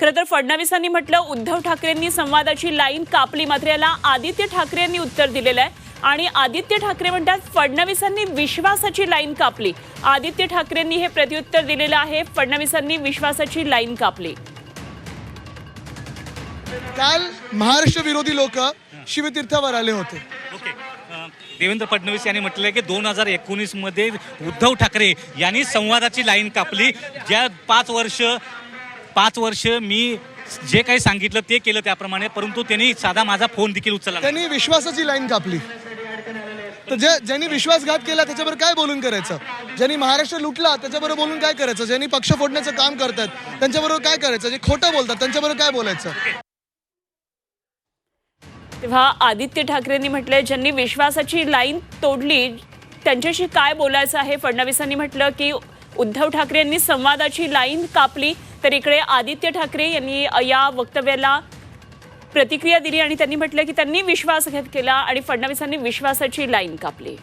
खरं तर फडणवीसांनी म्हटलं उद्धव ठाकरेंनी संवादाची लाईन कापली मात्र याला आदित्य ठाकरे यांनी उत्तर दिलेलं आहे. आणि आदित्य ठाकरे म्हणतात फडणवीसांनी विश्वासाची लाईन कापली. आदित्य ठाकरेंनी हे प्रत्युत्तर दिलेलं आहे फडणवीसांनी विश्वासाची लाईन कापली. काल महाराष्ट्र विरोधी लोक शिवतीर्थावर आले होते. ओके. देवेंद्र फडणवीस यांनी म्हटलं की दोन हजार एकोणीसमध्ये उद्धव ठाकरे यांनी संवादाची लाईन कापली. ज्या पाच वर्ष पाच वर्ष मी जे काही सांगितलं ते केलं त्याप्रमाणे परंतु त्यांनी साधा माझा फोन देखील उचलला नाही. त्यांनी विश्वासाची लाईन कापली. तर जे ज्यांनी विश्वासघात केला त्याच्याबरोबर काय बोलून करायचं? ज्यांनी महाराष्ट्र लुटला त्याच्याबरोबर बोलून काय करायचं? ज्यांनी पक्ष फोडण्याचं काम करतात त्यांच्याबरोबर काय करायचं? जे खोटं बोलतात त्यांच्याबरोबर काय बोलायचं? तेव्हा आदित्य ठाकरेंनी म्हटलंय ज्यांनी विश्वासाची लाईन तोडली त्यांच्याशी काय बोलायचं आहे? फडणवीसांनी म्हटलं की उद्धव ठाकरे यांनी संवादाची लाईन कापली तर इकडे आदित्य ठाकरे यांनी या वक्तव्याला प्रतिक्रिया दिली आणि त्यांनी म्हटलं की त्यांनी विश्वासघात केला आणि फडणवीसांनी विश्वासाची लाईन कापली.